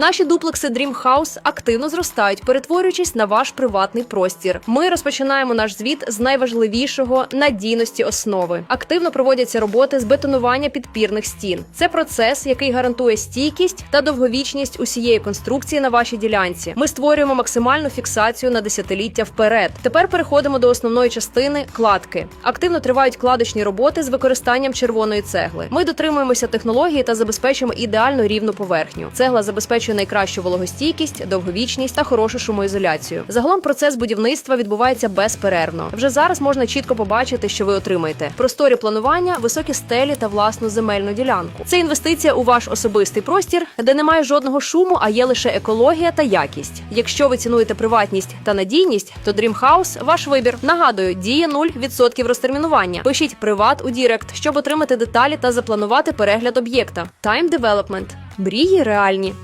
Наші дуплекси Dream House активно зростають, перетворюючись на ваш приватний простір. Ми розпочинаємо наш звіт з найважливішого надійності основи. Активно проводяться роботи з бетонування підпірних стін. Це процес, який гарантує стійкість та довговічність усієї конструкції на вашій ділянці. Ми створюємо максимальну фіксацію на десятиліття вперед. Тепер переходимо до основної частини кладки. Активно тривають кладочні роботи з використанням червоної цегли. Ми дотримуємося технології та забезпечуємо ідеально рівну поверхню. Цегла забезпечує найкращу вологостійкість, довговічність та хорошу шумоізоляцію. Загалом процес будівництва відбувається безперервно. Вже зараз можна чітко побачити, що ви отримаєте просторі планування, високі стелі та власну земельну ділянку. Це інвестиція у ваш особистий простір, де немає жодного шуму, а є лише екологія та якість. Якщо ви цінуєте приватність та надійність, то Dream House – ваш вибір. Нагадую, діє 0% розтермінування. Пишіть приват у Дірект, щоб отримати деталі та запланувати перегляд об'єкта. Time Development. Мрії реальні.